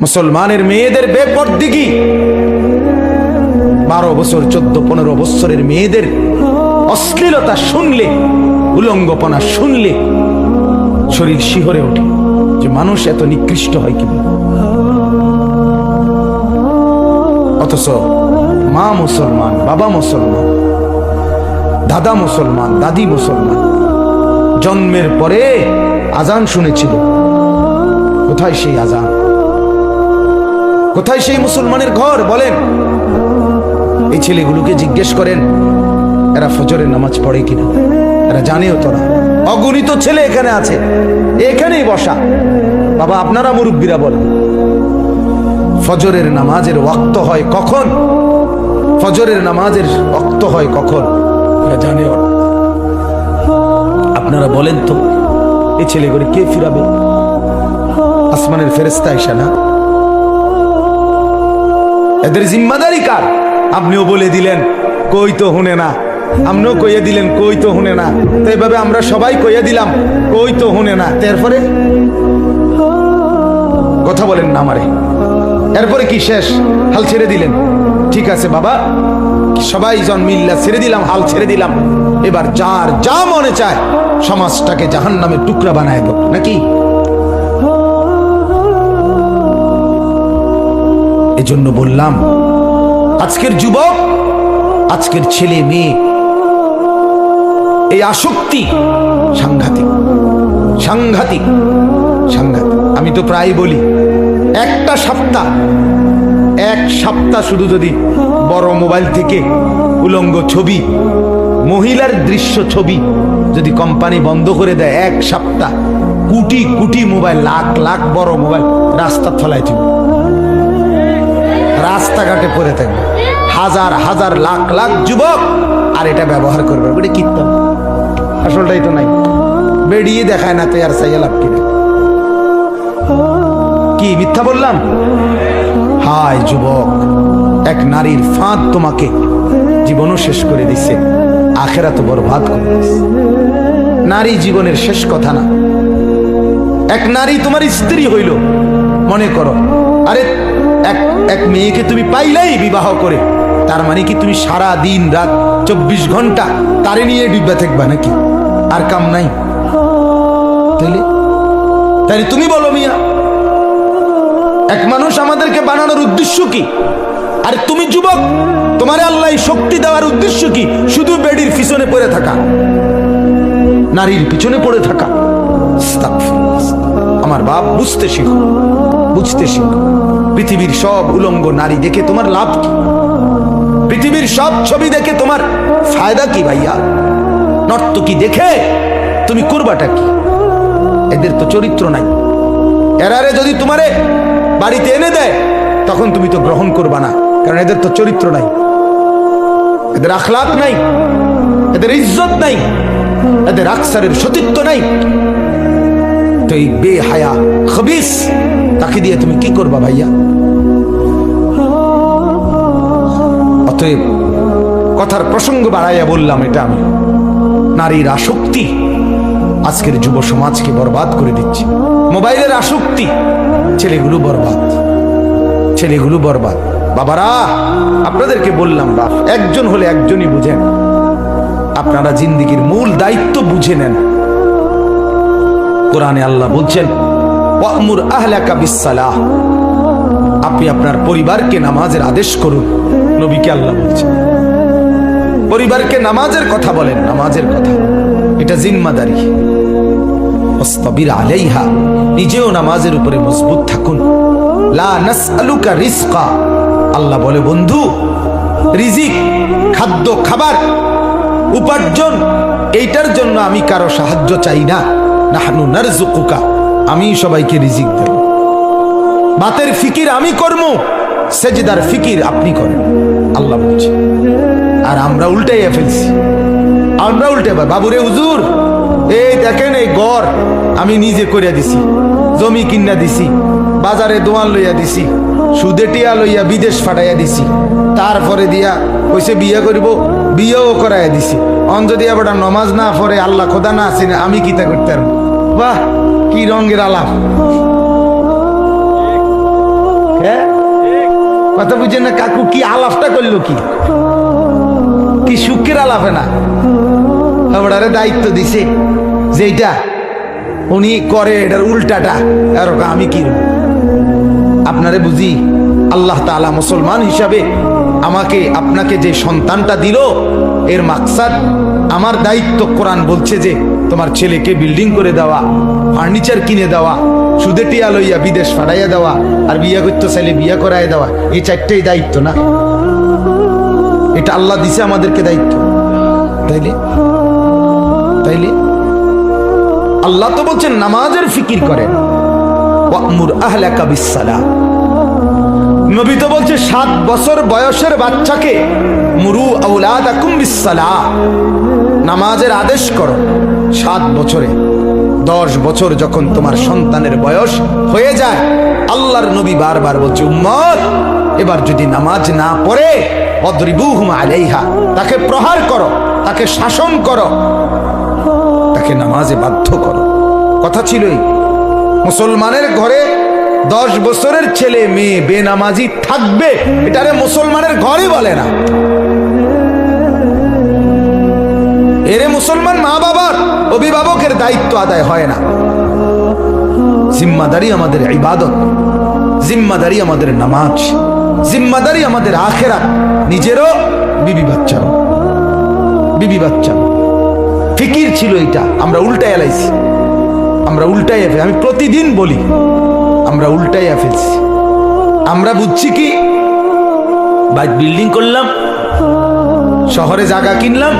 মুসলমানের মেয়েদের বেপরদিগি। বারো বছর, চোদ্দ, পনেরো বছরের মেয়েদের অশ্লীলতা শুনলে, উলঙ্গপনা শুনলে শরীর শিহরে ওঠে যে মানুষ এত নিকৃষ্ট হয় কি অথচ মা মুসলমান, বাবা মুসলমান, দাদা মুসলমান, দাদি মুসলমান, জন্মের পরে আজান শুনেছিল। কোথায় সেই আজান? কোথায় সেই মুসলমানের ঘর? বলেন। এই ছেলেগুলোকে জিজ্ঞেস করেন, এরা ফজরের নামাজ পড়ে কিনা? এরা জানেও তো না অগণিত ছেলে এখানে আছে। এখানেই বসা। বাবা, আপনারা মুরব্বীরা বলেন, ফজরের নামাজের ওয়াক্ত হয় কখন? ফজরের নামাজের ওয়াক্ত হয় কখন? এরা জানেও না। আপনারা বলেন তো, এই ছেলেগুলো কে ফিরাবে? আসমানের ফেরেস্তা এসে না? এদের জিম্মাদারি কার? আপনিও বলে দিলেন, কই তো হুনে না। আপনিও কইয়ে দিলেন, কই তো হুনে না। তো এইভাবে আমরা সবাই কইয়ে দিলাম, কই তো হুনে না। তো এরপরে? কথা বলেন না আমারে। এরপরে কি শেষ? হাল ছেড়ে দিলেন। ঠিক আছে বাবা, সবাই জন মিল্লা ছেড়ে দিলাম, হাল ছেড়ে দিলাম। এবার যার যা মনে চায়, সমাজটাকে জাহান নামে টুকরা বানায় দেব। নাকি? এজন্য বললাম, আজকের যুবক, আজকের ছেলে মেয়ে, এই আসক্তি সাংঘাতিক সাংঘাতিক সাংঘাতিক। আমি তো প্রায় বলি, একটা সপ্তাহ, এক সপ্তাহ শুধু যদি বড় মোবাইল থেকে উলঙ্গ ছবি, মহিলার দৃশ্য ছবি যদি কোম্পানি বন্ধ করে দেয়, এক সপ্তাহ, কোটি কোটি মোবাইল, লাখ লাখ বড় মোবাইল রাস্তা ফলাই থাকবে রাস্তাঘাটে পড়ে থাকবে। হাজার হাজার, লাখ লাখ যুবক আর এটা ব্যবহার করবে। এটা কীর্তন। আসলটাই তো নাই। বেরিয়ে দেখায় না তো আর সাইয়া লাভ কিনা কি মিথ্যা বললাম? হায় যুবক, এক নারীর ফাঁদ তোমাকে জীবনও শেষ করে দিছে আখেরা তো বরবাদ করে দিছে। নারী জীবনের শেষ কথা না। এক নারী তোমার স্ত্রী হইল, মনে করো। আরে এক এক মেয়েকে তুমি পাইলাই বিবাহ করে। তার মানে কি তুমি সারা দিন রাত চব্বিশ ঘণ্টা তারে নিয়ে ডিব্বা থাকবা নাকি? আর কাম নাই। তাইলে? তাইলে তুমি বলো মিয়া, এক মানুষ আমাদেরকে বানানোর উদ্দেশ্য কি? আর তুমি যুবক, তোমার আল্লাহ শক্তি দেওয়ার উদ্দেশ্য কি? শুধু বেডির পিছনে পড়ে থাকা, নারীর পিছনে পড়ে থাকা। আমার বাপ বুঝতে শিখো বুঝতে শিখো। পৃথিবীর সব উলঙ্গ নারী দেখে তোমার লাভ কি? পৃথিবীর সব ছবি দেখে তোমার ফায়দা কি ভাইয়া? নর্তকী দেখে? তুমি করবাটা কি? এদের তো চরিত্র নাই। এরারে যদি তোমারে বাড়িতে এনে দেয়, তখন তুমি তো গ্রহণ করবা না, কারণ এদের তো চরিত্র নাই। এদের আখলাক নাই, এদের ইজ্জত নাই, এদের আকসারের সতীত্ব নাই। তো এই বেহায়া, খবিস তাকে দিয়ে তুমি কি করবা ভাইয়া? অতএব কথার প্রসঙ্গ বাড়াইয়া বললাম এটা আমি। নারীর আসক্তি আজকের যুব সমাজকে বরবাদ করে দিচ্ছে। মোবাইলের আসক্তি, ছেলেগুলো বরবাদ। ছেলেগুলো বরবাদ। বাবারা, আপনাদেরকে বললাম, বাপ, একজন হলে একজনই বুঝেন। আপনারা জিন্দিগির মূল দায়িত্ব বুঝে নেন। কোরআনে আল্লাহ বলছেন আপনি আপনার পরিবারকে নামাজের আদেশ করুন, নবীকে আল্লাহ বলছেন। পরিবারকে নামাজের কথা বলেন, নামাজের কথা। এটা জিম্মাদারি। নিজেও নামাজের উপরে মজবুত থাকুন। লা আল্লাহ বলে, বন্ধু, রিজিক, খাদ্য, খাবার, উপার্জন, এইটার জন্য আমি কারও সাহায্য চাই না। নাহনু নারজুকুকা আমি সবাইকে রিজিক দেব। বাতের ফিকির আমি কর্ম সেজদার ফিকির আপনি করেন। আল্লাহ বলছে। আর আমরা উল্টাইয়া ফেলছি। আমরা উল্টে বাবুরে হুজুর, এই দেখেন এই গড় আমি নিজে করিয়া দিছি, জমি কিনা দিছি, বাজারে দোয়ান লইয়া দিছি, সুদে টিয়া লইয়া বিদেশ ফাটাইয়া দিছি। তারপরে দিয়া কইসে বিয়ে করিব, বিয়েও করাইয়া দিছি। অন যদি আবার নমাজ না পড়ে, আল্লাহ খোদা না আসেন আমি কিতা করতে পারব? বাহ! কি রঙের আলাপ? হ্যাঁ? কথা বুঝে না কাকু? কি আলাপটা করল কি? কি সুখের আলাপে না? ওনারে দায়িত্ব দিছে। যে এইটা উনি করে, এটার উল্টাটা। আর আমি কি আপনারে বুঝি, আল্লাহ তাআলা মুসলমান হিসাবে আমাকে, আপনাকে যে সন্তানটা দিল, এর মাকসাদ আমার দায়িত্ব কোরআন বলছে যে, তোমার ছেলেকে বিল্ডিং করে দেওয়া ফার্নিচার কিনে দেওয়া, সুদে টিয়া লইয়া বিদেশ ফাটাইয়া দেওয়া, আর বিয়া করতে চাইলে বিয়া করাই দেওয়া, এই চারটেই দায়িত্ব না? এটা আল্লাহ দিছে আমাদেরকে দায়িত্ব। তাইলে? তাইলে? আল্লাহ তো বলছেন, নামাজের ফিকির করেন। ওয়ামুর আহলাকা বিসসালাহ। নবী তো বলছে, সাত বছর বয়সের বাচ্চাকে মুরু বিসসালাহ। নামাজের আদেশ করো সাত বছরে। দশ বছর যখন তোমার সন্তানের বয়স হয়ে যায়, আল্লাহর নবী বারবার বলছে, উম্মত, এবার যদি নামাজ না পড়ে অদ্রিবুহুম আলাইহা, তাকে প্রহার করো, তাকে শাসন করো, তাকে নামাজে বাধ্য করো। কথা ছিলই। মুসলমানের ঘরে দশ বছরের ছেলে, মেয়ে, বেনামাজি থাকবে, এটারে মুসলমানের ঘরে বলে না। এরে মুসলমান মা বাবার অভিভাবকের দায়িত্ব আদায় হয় না। জিম্মাদারি আমাদের ইবাদত, জিম্মাদারি আমাদের নামাজ, জিম্মাদারি আমাদের আখেরা নিজেরও বিবি বাচ্চারও বিবি বাচ্চা ফিকির ছিল এটা আমরা উল্টাই এলাইছি। আমরা উল্টাই ফেলছি আমি প্রতিদিন বলি, আমরা উল্টাই ফেলছি আমরা বুঝছি কি? বাইক বিল্ডিং করলাম, শহরে জায়গা কিনলাম